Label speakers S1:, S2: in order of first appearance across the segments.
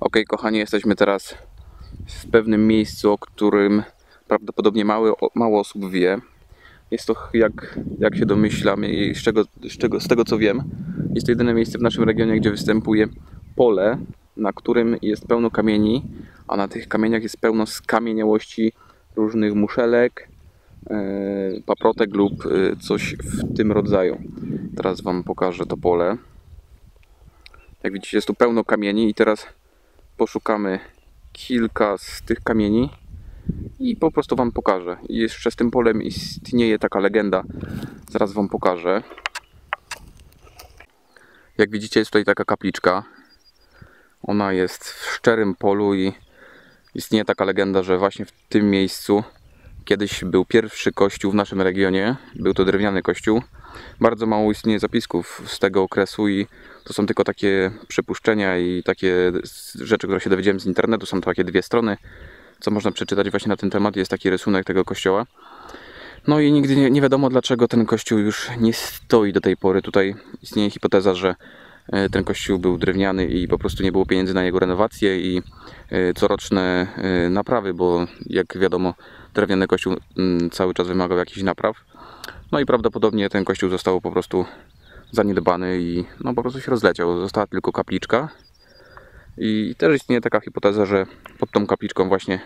S1: Ok, kochani, jesteśmy teraz w pewnym miejscu, o którym prawdopodobnie mały, mało osób wie. Jest to, jak, jak się domyślam i z, czego, z, czego, z tego co wiem, jest to jedyne miejsce w naszym regionie, gdzie występuje pole, na którym jest pełno kamieni, a na tych kamieniach jest pełno skamieniałości różnych muszelek, e, paprotek lub e, coś w tym rodzaju. Teraz Wam pokażę to pole. Jak widzicie, jest tu pełno kamieni i teraz poszukamy kilka z tych kamieni i po prostu Wam pokażę. Jeszcze z tym polem istnieje taka legenda. Zaraz Wam pokażę. Jak widzicie, jest tutaj taka kapliczka. Ona jest w szczerym polu i istnieje taka legenda, że właśnie w tym miejscu kiedyś był pierwszy kościół w naszym regionie. Był to drewniany kościół. Bardzo mało istnieje zapisków z tego okresu i to są tylko takie przypuszczenia i takie rzeczy, które się dowiedziałem z internetu. Są to takie dwie strony, co można przeczytać właśnie na ten temat. Jest taki rysunek tego kościoła. No i nigdy nie, nie wiadomo, dlaczego ten kościół już nie stoi do tej pory. Tutaj istnieje hipoteza, że e, ten kościół był drewniany i po prostu nie było pieniędzy na jego renowację i e, coroczne e, naprawy, bo jak wiadomo, drewniany kościół mm, cały czas wymagał jakichś napraw. No i prawdopodobnie ten kościół został po prostu zaniedbany i no po prostu się rozleciał. Została tylko kapliczka. I też istnieje taka hipoteza, że pod tą kapliczką właśnie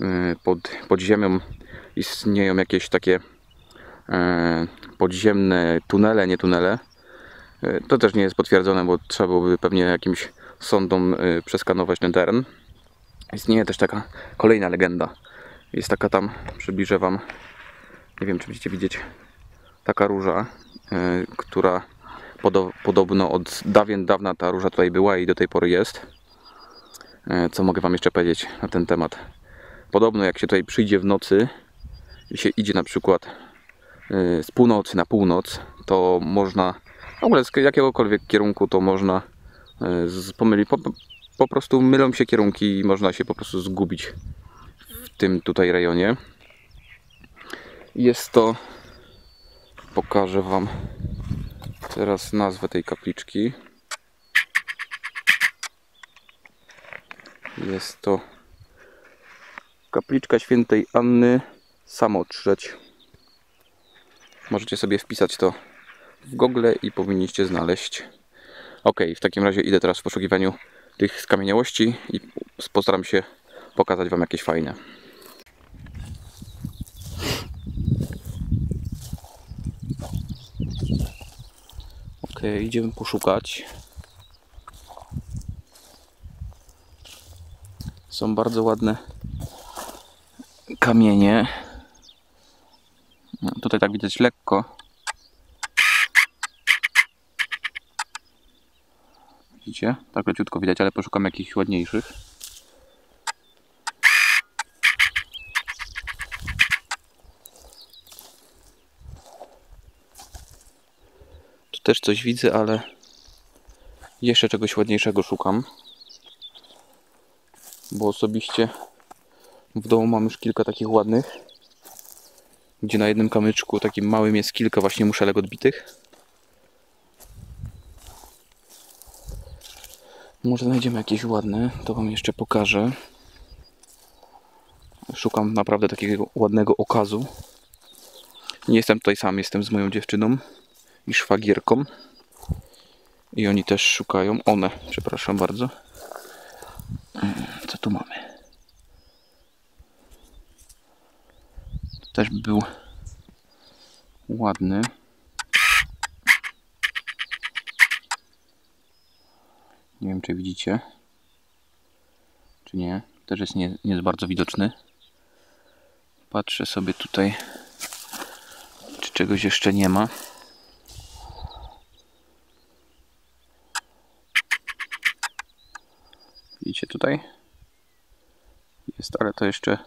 S1: y, pod, pod ziemią istnieją jakieś takie e, podziemne tunele, nie tunele. E, to też nie jest potwierdzone, bo trzeba byłoby pewnie jakimś sondom e, przeskanować ten teren. Istnieje też taka kolejna legenda. Jest taka tam, przybliżę Wam, nie wiem czy będziecie widzieć, taka róża, która podobno od dawien dawna ta róża tutaj była i do tej pory jest. Co mogę Wam jeszcze powiedzieć na ten temat? Podobno jak się tutaj przyjdzie w nocy, się idzie na przykład y, z północy na północ, to można, w ogóle z jakiegokolwiek kierunku to można pomylić, po, po prostu mylą się kierunki i można się po prostu zgubić w tym tutaj rejonie. Jest to, pokażę Wam teraz nazwę tej kapliczki. Jest to kapliczka świętej Anny Samotrzeć. Możecie sobie wpisać to w Google i powinniście znaleźć. Ok, w takim razie idę teraz w poszukiwaniu tych skamieniałości i postaram się pokazać Wam jakieś fajne. Idziemy poszukać. Są bardzo ładne kamienie. No, tutaj tak widać lekko. Widzicie? Tak leciutko widać, ale poszukam jakichś ładniejszych. Tu też coś widzę, ale jeszcze czegoś ładniejszego szukam. Bo osobiście w domu mam już kilka takich ładnych gdzie na jednym kamyczku takim małym jest kilka właśnie muszelek odbitych. Może znajdziemy jakieś ładne, to Wam jeszcze pokażę. Szukam naprawdę takiego ładnego okazu. Nie jestem tutaj sam, jestem z moją dziewczyną i szwagierką. I oni też szukają. One, przepraszam bardzo. Co tu mamy? też był ładny. Nie wiem, czy widzicie, czy nie. Też jest nie, nie jest bardzo widoczny. Patrzę sobie tutaj, czy czegoś jeszcze nie ma. Widzicie tutaj? Jest, ale to jeszcze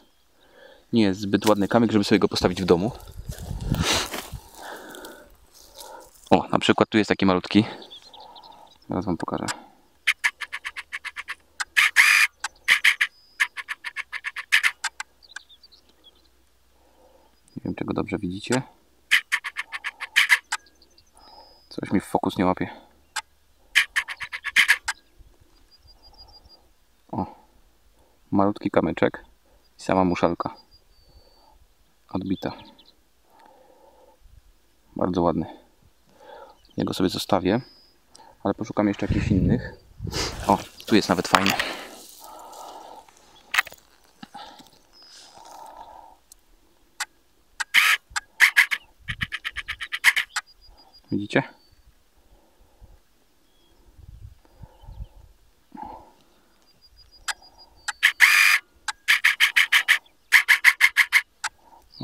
S1: nie jest zbyt ładny kamyk, żeby sobie go postawić w domu. O, na przykład tu jest taki malutki. Zaraz wam pokażę. Nie wiem, czego dobrze widzicie. Coś mi w fokus nie łapie. Malutki kamyczek i sama muszelka. Odbita. Bardzo ładny. Jego sobie zostawię, ale poszukam jeszcze jakichś innych. O, tu jest nawet fajny. Widzicie?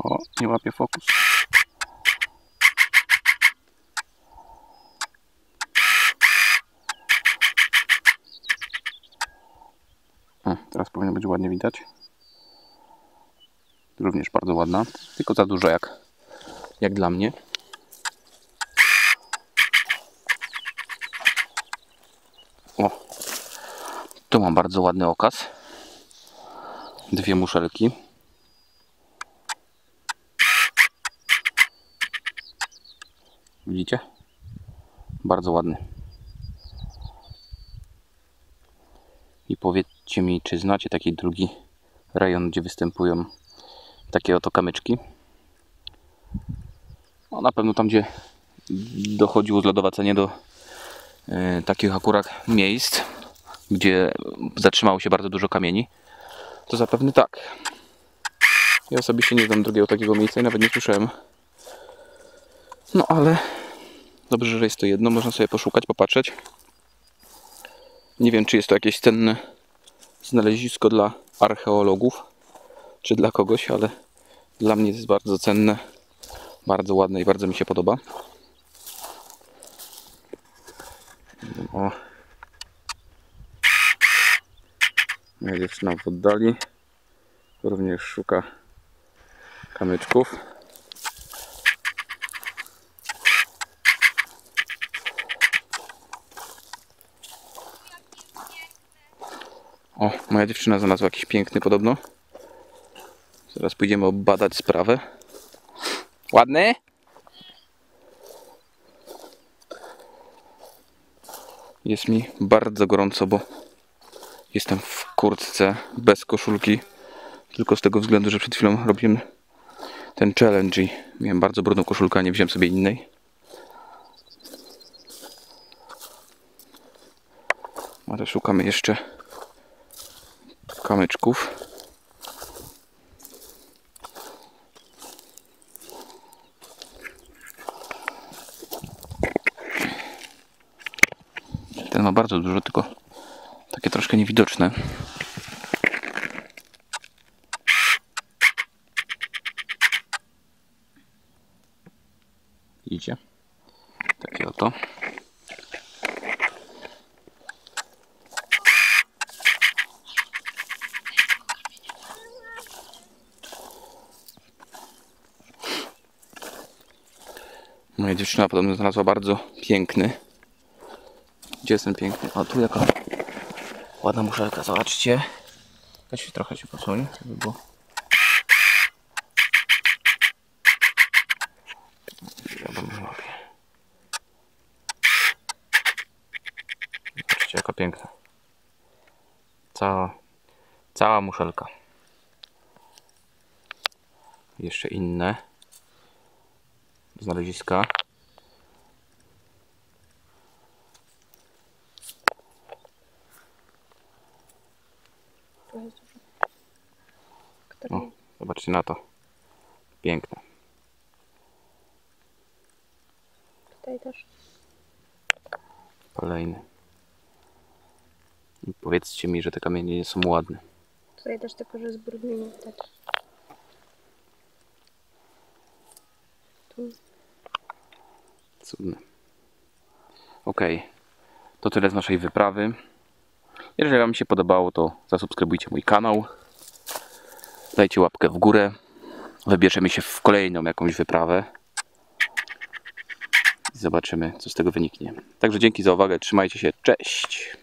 S1: O, nie łapie fokus. O, teraz powinno być ładnie widać. Również bardzo ładna, tylko za dużo jak, jak dla mnie. O, tu mam bardzo ładny okaz. Dwie muszelki. Widzicie? Bardzo ładny. I powiedzcie mi, czy znacie taki drugi rejon, gdzie występują takie oto kamyczki? No na pewno tam, gdzie dochodziło zlodowacenie do e, takich akurat miejsc, gdzie zatrzymało się bardzo dużo kamieni, to zapewne tak. Ja osobiście nie znam drugiego takiego miejsca i nawet nie słyszałem. No ale dobrze, że jest to jedno. Można sobie poszukać, popatrzeć. Nie wiem, czy jest to jakieś cenne znalezisko dla archeologów, czy dla kogoś, ale dla mnie jest bardzo cenne, bardzo ładne i bardzo mi się podoba. O. Dziewczyna w oddali również szuka kamyczków. O, moja dziewczyna znalazła jakiś piękny podobno. Zaraz pójdziemy obadać sprawę. Ładny? Jest mi bardzo gorąco, bo jestem w kurtce bez koszulki. Tylko z tego względu, że przed chwilą robiłem ten challenge i miałem bardzo brudną koszulkę, a nie wziąłem sobie innej. Ale szukamy jeszcze kamyczków. Ten ma bardzo dużo, tylko takie troszkę niewidoczne. Idzie. Takie oto. Moja dziewczyna podobno znalazła bardzo piękny. Gdzie jest ten piękny? O, tu jaka ładna muszelka, zobaczcie. Jakaś trochę się posunie, żeby było. Ja. Zobaczcie, jaka piękna. Cała, cała muszelka. Jeszcze inne znaleziska. O, zobaczcie na to. Piękne.
S2: Tutaj też.
S1: Kolejny. I powiedzcie mi, że te kamienie nie są ładne.
S2: Tutaj też tylko, że z brudnymi widać. Tu.
S1: Ok. To tyle z naszej wyprawy. Jeżeli Wam się podobało, to zasubskrybujcie mój kanał. Dajcie łapkę w górę. Wybierzemy się w kolejną jakąś wyprawę. I zobaczymy, co z tego wyniknie. Także dzięki za uwagę. Trzymajcie się. Cześć.